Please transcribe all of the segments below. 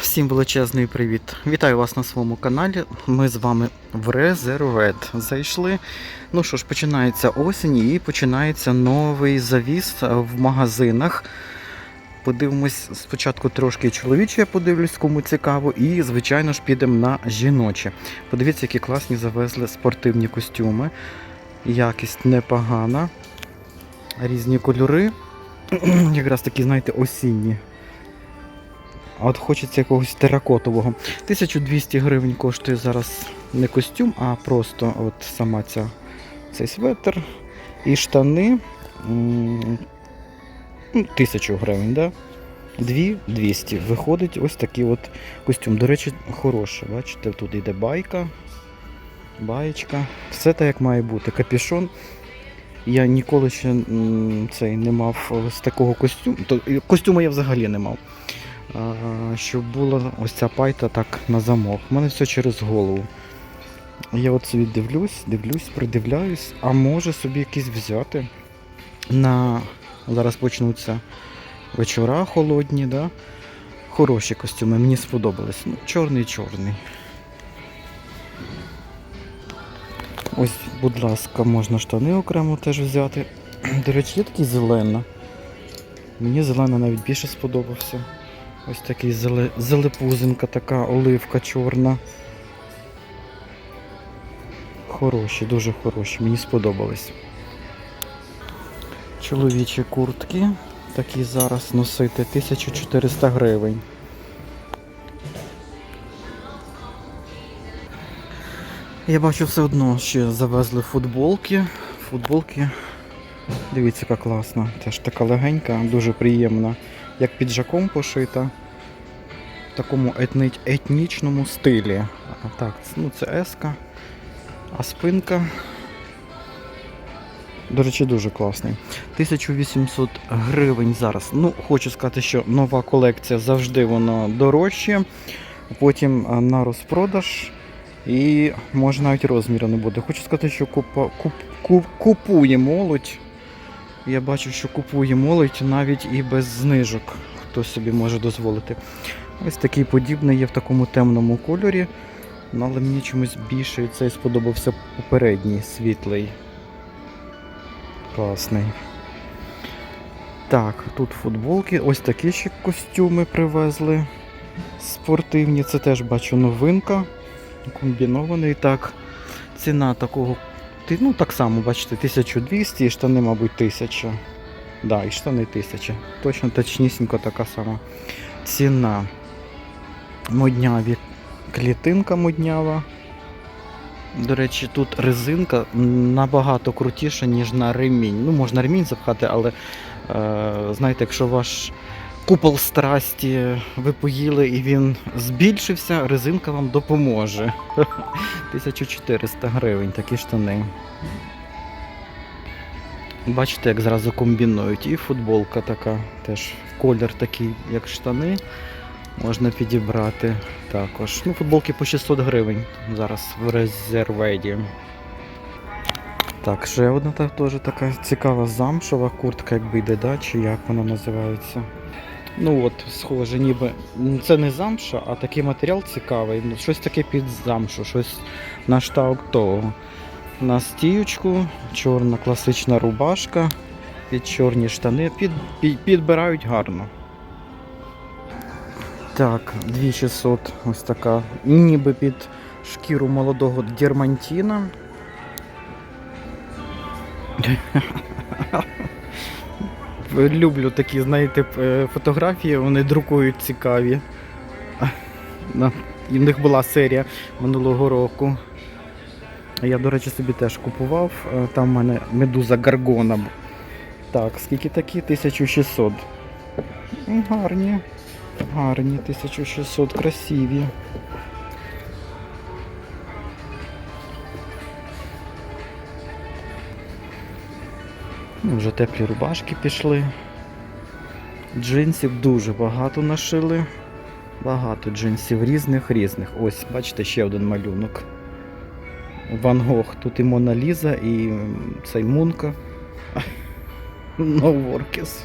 Всім величезний привіт! Вітаю вас на своєму каналі. Ми з вами в Резервет зайшли. Ну що ж, починається осінь і починається новий завіс в магазинах. Подивимось спочатку трошки чоловіче, я подивлюсь, кому цікаво, і, звичайно ж, підемо на жіноче. Подивіться, які класні завезли спортивні костюми. Якість непогана. Різні кольори. Якраз такі, знаєте, осінні. А от хочеться якогось теракотового. 1200 гривень коштує зараз не костюм, а просто от сама ця, цей светр і штани. ну, 1000 гривень, да? 200. Виходить ось такий от костюм. До речі, хороший. Бачите, тут йде байка, баєчка. Все так, як має бути. Капюшон. Я ніколи ще цей не мав ось такого костюму. Костюму я взагалі не мав щоб була ось ця пайта так на замок. У мене все через голову. Я от собі дивлюсь, дивлюсь, придивляюсь, а може собі якийсь взяти. На... Зараз почнуться вечора холодні, да? Хороші костюми, мені сподобались. Ну, чорний чорний. Ось, будь ласка, можна штани окремо теж взяти. До речі, є такий зелена. Мені зелена навіть більше сподобався. Ось такий зеле... зелепузинка, така оливка чорна. Хороші, дуже хороші, мені сподобались. Чоловічі куртки. Такі зараз носити 1400 гривень. Я бачу все одно, ще завезли футболки. Футболки. Дивіться, яка класна. Теж така легенька, дуже приємна як піджаком пошита в такому етни... етнічному стилі. А, Так, ну це еска, а спинка. До речі, дуже класний. 1800 гривень зараз. Ну, хочу сказати, що нова колекція завжди воно дорожче. Потім на розпродаж. І може навіть розміру не буде. Хочу сказати, що купа, куп, куп, купує молодь. Я бачу, що купує молодь навіть і без знижок, хто собі може дозволити. Ось такий подібний є в такому темному кольорі. Ну, але мені чомусь більше цей сподобався попередній світлий. Класний. Так, тут футболки. Ось такі ще костюми привезли. Спортивні. Це теж бачу новинка. Комбінований. Так, ціна такого Ну, так само, бачите, 1200 і штани, мабуть, 1000. Да, і штани 1000. Точно точнісінько така сама ціна. Модняві клітинка моднява. До речі, тут резинка набагато крутіша, ніж на ремінь. Ну, можна ремінь запхати, але е, знаєте, якщо ваш купол страсті ви поїли і він збільшився, резинка вам допоможе. 1400 гривень такі штани. Бачите, як зразу комбінують. І футболка така, теж колір такий, як штани. Можна підібрати також. Ну, футболки по 600 гривень зараз в резерведі. Так, ще одна та, теж така цікава замшова куртка, якби йде, да, чи як вона називається. Ну от, схоже, ніби це не замша, а такий матеріал цікавий. Ну, щось таке під замшу, щось на штаук того. На стіючку, чорна класична рубашка, під чорні штани. Під, під, підбирають гарно. Так, 2600 ось така. Ніби під шкіру молодого дермантіна. Люблю такі, знаєте, е, фотографії, вони друкують цікаві. І в них була серія минулого року. Я, до речі, собі теж купував. Е, Там в мене медуза Гаргона. Так, скільки такі? 1600. Гарні. Гарні, 1600, красиві. Вже теплі рубашки пішли. Джинсів дуже багато нашили. Багато джинсів різних різних. Ось, бачите, ще один малюнок. Ван Гог. Тут і Мона Ліза, і цей Мунка. No Workes.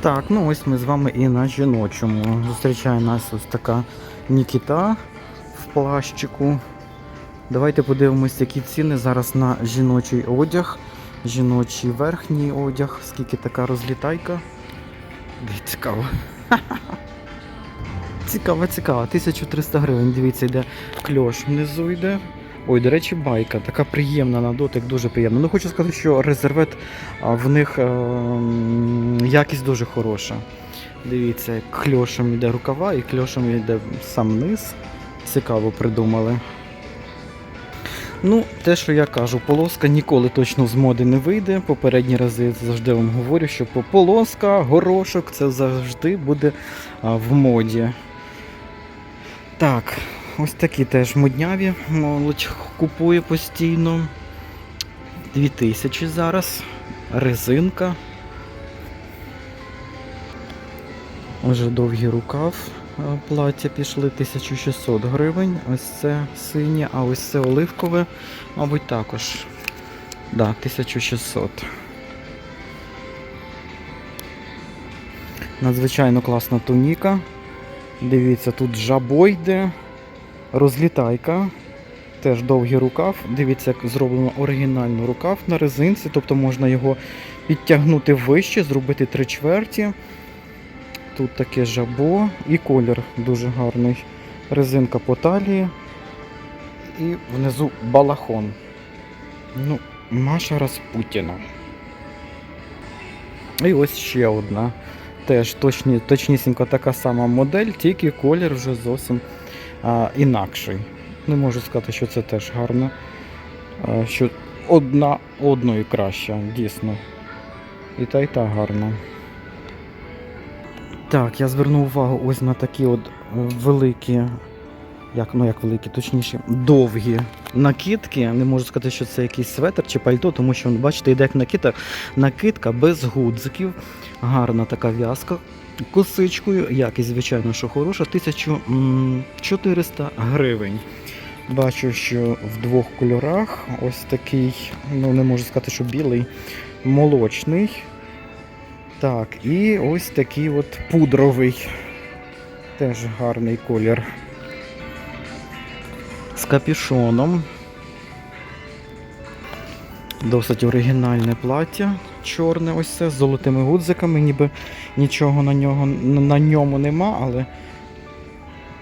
Так, ну ось ми з вами і на жіночому. Зустрічає нас ось така Нікіта в плащику. Давайте подивимось, які ціни зараз на жіночий одяг, жіночий верхній одяг, скільки така розлітайка. Цікаво. Цікаво, цікаво. 1300 гривень. Дивіться, йде кльош внизу йде. Ой, до речі, байка, така приємна на дотик, дуже приємна. Ну хочу сказати, що резервет в них е, якість дуже хороша. Дивіться, кльошем йде рукава і кльошем йде сам низ. Цікаво придумали. Ну, те, що я кажу, полоска ніколи точно з моди не вийде. Попередні рази завжди вам говорю, що полоска, горошок це завжди буде в моді. Так, ось такі теж модняві. Молодь купує постійно. 2000 зараз. Резинка. Вже довгий рукав плаття пішли 1600 гривень. Ось це синє, а ось це оливкове, мабуть, також. Да, 1600. Надзвичайно класна туніка. Дивіться, тут жабо йде, розлітайка. Теж довгий рукав. Дивіться, як зроблено оригінально рукав на резинці, тобто можна його підтягнути вище, зробити три чверті. Тут таке жабо і колір дуже гарний. Резинка по талії. І внизу балахон. Ну, Маша Распутіна. І ось ще одна. Теж точні, точнісінько така сама модель, тільки колір вже зовсім а, інакший. Не можу сказати, що це теж гарно. А, що одна одної краща, дійсно. І та, і та гарна. Так, я звернув увагу ось на такі от е, великі, як, ну як великі, точніше, довгі накидки. Не можу сказати, що це якийсь светр чи пальто, тому що, бачите, йде як накидка, накидка без гудзиків. Гарна така в'язка косичкою. Якість, звичайно, що хороша. 1400 гривень. Бачу, що в двох кольорах ось такий, ну не можу сказати, що білий, молочний. Так, і ось такий от пудровий. Теж гарний колір. З капюшоном. Досить оригінальне плаття. Чорне ось це з золотими гудзиками, ніби нічого на нього на ньому нема, але,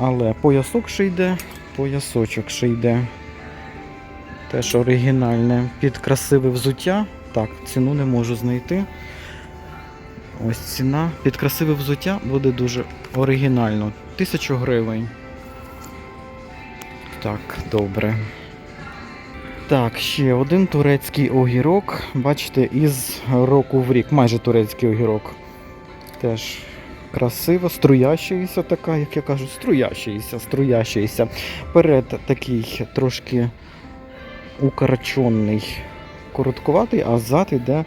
але поясок ще йде, поясочок ще йде. Теж оригінальне. Під красиве взуття. Так, ціну не можу знайти. Ось ціна. Під красиве взуття буде дуже оригінально. Тисячу гривень. Так, добре. Так, ще один турецький огірок. Бачите, із року в рік. Майже турецький огірок. Теж красиво, струящийся така, як я кажу, струящийся, струящийся. Перед такий трошки укорочений, короткуватий, а зад іде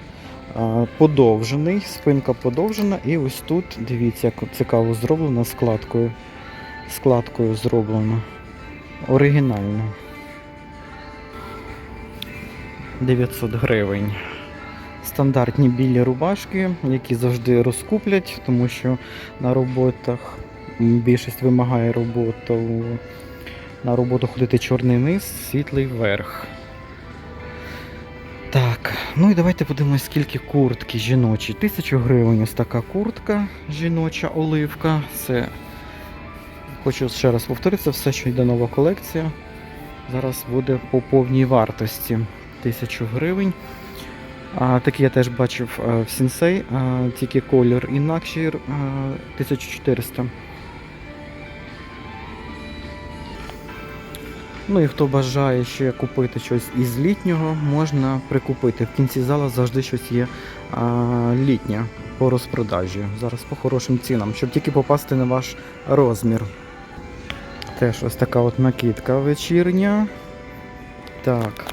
подовжений, спинка подовжена. І ось тут, дивіться, як цікаво зроблено складкою. Складкою зроблено. Оригінально. 900 гривень. Стандартні білі рубашки, які завжди розкуплять, тому що на роботах більшість вимагає роботу. На роботу ходити чорний низ, світлий верх. Ну і давайте подивимось, скільки куртки жіночі. Тисячу гривень ось така куртка жіноча оливка. Це хочу ще раз повторити, все, що йде нова колекція. Зараз буде по повній вартості. Тисячу гривень. А, такі я теж бачив а, в Сінсей, тільки колір інакший а, 1400. Ну і хто бажає ще купити щось із літнього, можна прикупити. В кінці зала завжди щось є а, літнє по розпродажі. Зараз по хорошим цінам, щоб тільки попасти на ваш розмір. Теж ось така от накидка вечірня. Так.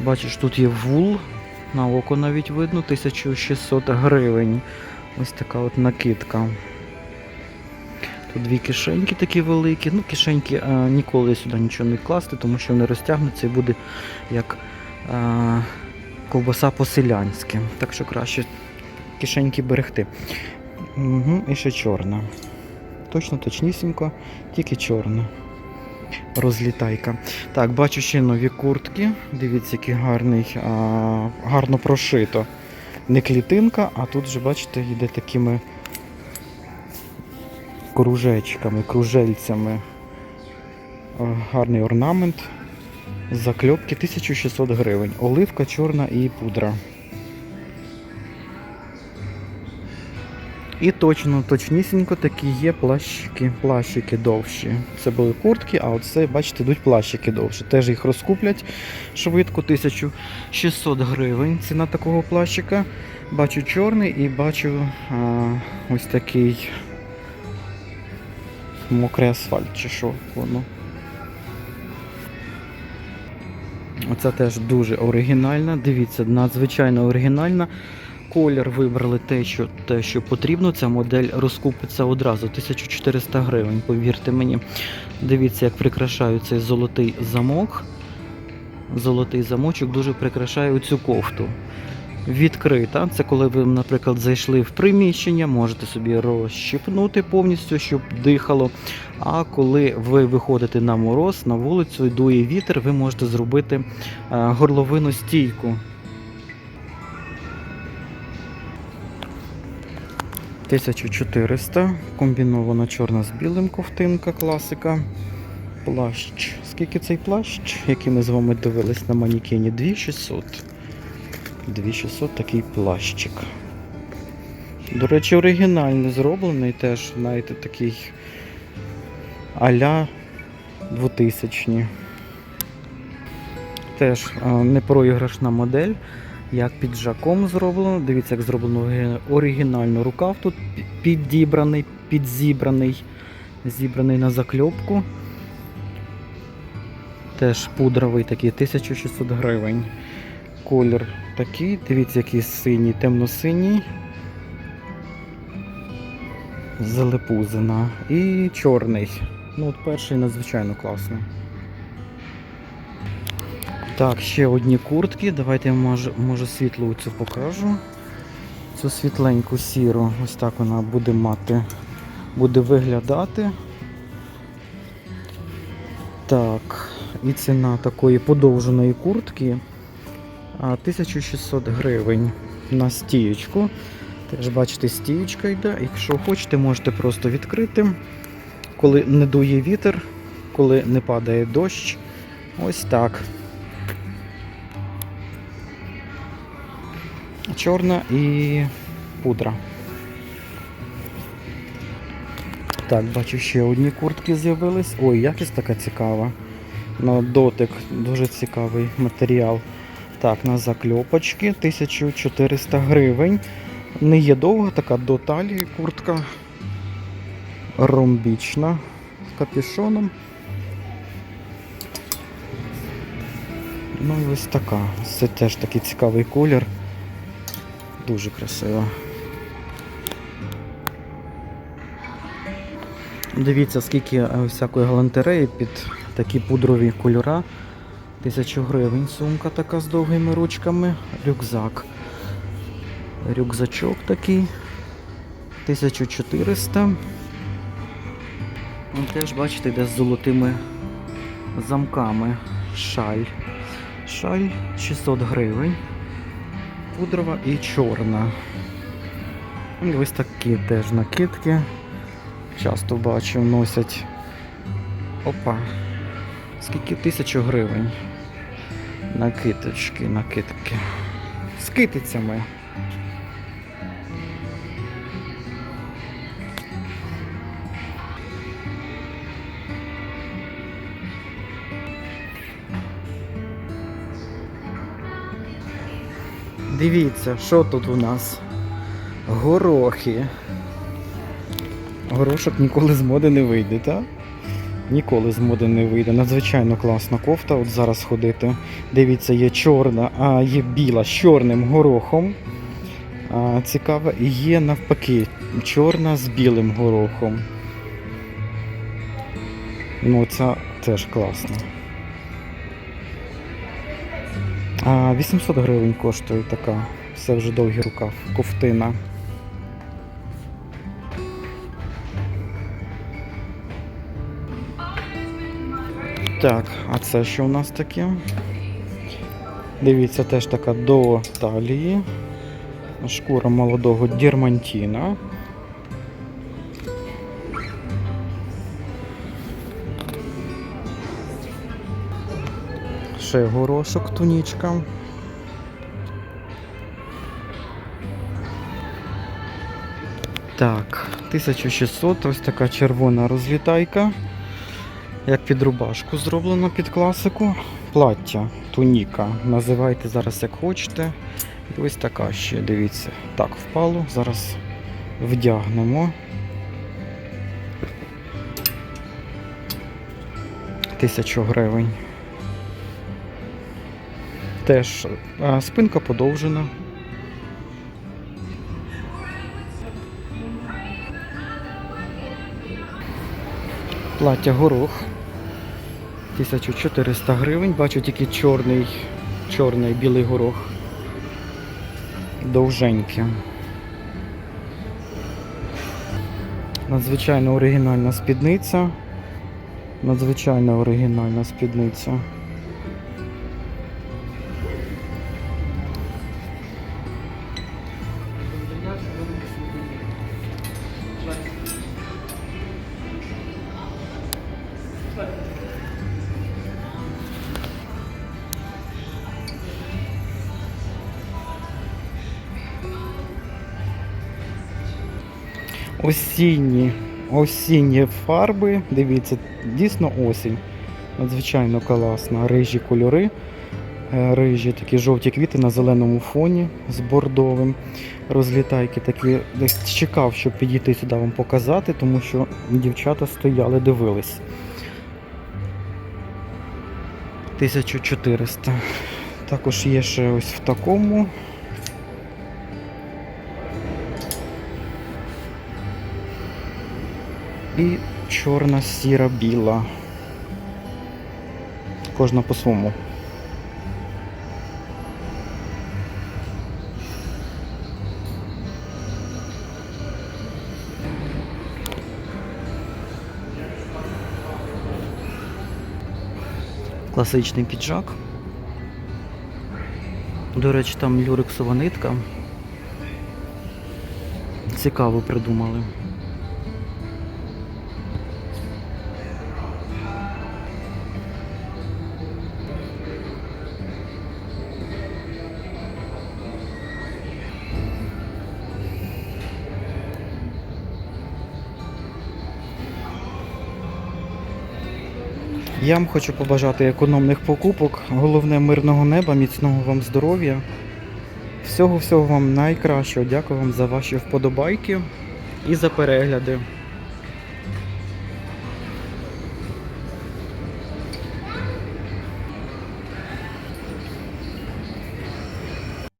Бачиш, тут є вул, на око навіть видно, 1600 гривень. Ось така от накидка. Тут дві кишеньки такі великі. Ну, кишеньки а, ніколи сюди нічого не класти, тому що вони розтягнуться і буде як а, ковбаса по-селянськи. Так що краще кишеньки берегти. Угу, і ще чорна. Точно, точнісінько, тільки чорна. Розлітайка. Так, бачу ще нові куртки. Дивіться, який гарний, а, гарно прошито. Не клітинка, а тут вже, бачите, йде такими кружечками, кружельцями. Гарний орнамент. Закльопки 1600 гривень. Оливка чорна і пудра. І точно, точнісінько такі є плащики, плащики довші. Це були куртки, а оце, бачите, йдуть плащики довші. Теж їх розкуплять швидко, 1600 гривень. Ціна такого плащика. Бачу чорний і бачу а, ось такий мокрий асфальт, чи що воно. Оця теж дуже оригінальна. Дивіться, надзвичайно оригінальна. Колір вибрали те, що, те, що потрібно. Ця модель розкупиться одразу. 1400 гривень, повірте мені. Дивіться, як прикрашаю цей золотий замок. Золотий замочок дуже прикрашає цю кофту. Відкрита. Це коли ви, наприклад, зайшли в приміщення, можете собі розщипнути повністю, щоб дихало. А коли ви виходите на мороз, на вулицю, і дує вітер, ви можете зробити е, горловину стійку. 1400, комбінована чорна з білим ковтинка, класика. Плащ. Скільки цей плащ, який ми з вами дивились на манікені? 2600. 2600 такий плащик. До речі, оригінальний зроблений теж, знаєте, такий а-ля 2000 Теж а, непроіграшна модель. Як піджаком зроблено. Дивіться, як зроблено оригінально рукав тут підібраний, підзібраний, зібраний на закльопку. Теж пудровий такий, 1600 гривень. Колір такий, дивіться, який синій, темно-синій. Залепузина. І чорний. Ну, от перший надзвичайно класний. Так, ще одні куртки. Давайте я може, може світлу цю покажу. Цю світленьку сіру. Ось так вона буде мати, буде виглядати. Так, і ціна такої подовженої куртки 1600 гривень на стієчку. Теж бачите, стієчка йде. Якщо хочете, можете просто відкрити, коли не дує вітер, коли не падає дощ. Ось так. Чорна і пудра. Так, бачу, ще одні куртки з'явились. Ой, якість така цікава. На дотик дуже цікавий матеріал. Так, на закльопочки 1400 гривень. Не є довга, така до талії куртка. Ромбічна з капюшоном. Ну і ось така. Це теж такий цікавий колір. Дуже красиво. Дивіться, скільки е, всякої галантереї під такі пудрові кольора. Тисячу гривень сумка така з довгими ручками. Рюкзак. Рюкзачок такий. 1400. Ну, Теж, бачите, йде з золотими замками. Шаль. Шаль 600 гривень. Пудрова і чорна. І ось такі теж накидки. Часто бачу, носять. Опа. Скільки тисячу гривень. Накидочки, накидки. З китицями. Дивіться, що тут у нас? Горохи. Горошок ніколи з моди не вийде, так? Ніколи з моди не вийде. Надзвичайно класна кофта. От зараз ходити. Дивіться, є чорна, а є біла з чорним горохом. А, цікаво, і є навпаки, чорна з білим горохом. Ну, це теж класно. А 800 гривень коштує така. Все вже довгий рукав. Ковтина. Так, а це що у нас таке? Дивіться, теж така до талії. Шкура молодого дірмантіна. Ще горошок тунічка. Так, 1600, ось така червона розлітайка. Як під рубашку зроблено під класику. Плаття, туніка. Називайте зараз як хочете. І ось така ще, дивіться. Так, впало. Зараз вдягнемо. Тисячу гривень. Теж спинка подовжена. Плаття горох. 1400 гривень. Бачу тільки чорний, чорний білий горох. Довженький. Надзвичайно оригінальна спідниця. Надзвичайно оригінальна спідниця. Осінні, осінні фарби. Дивіться, дійсно осінь. Надзвичайно класна. Рижі кольори. Е, Рижі такі жовті квіти на зеленому фоні з бордовим. Розлітайки такі. Десь чекав, щоб підійти сюди вам показати, тому що дівчата стояли, дивились. 1400. Також є ще ось в такому. І чорна, сіра, біла. Кожна по-своєму. Класичний піджак. До речі, там люрексова нитка. Цікаво придумали. Я вам хочу побажати економних покупок, головне мирного неба, міцного вам здоров'я. Всього-всього вам найкращого. Дякую вам за ваші вподобайки і за перегляди.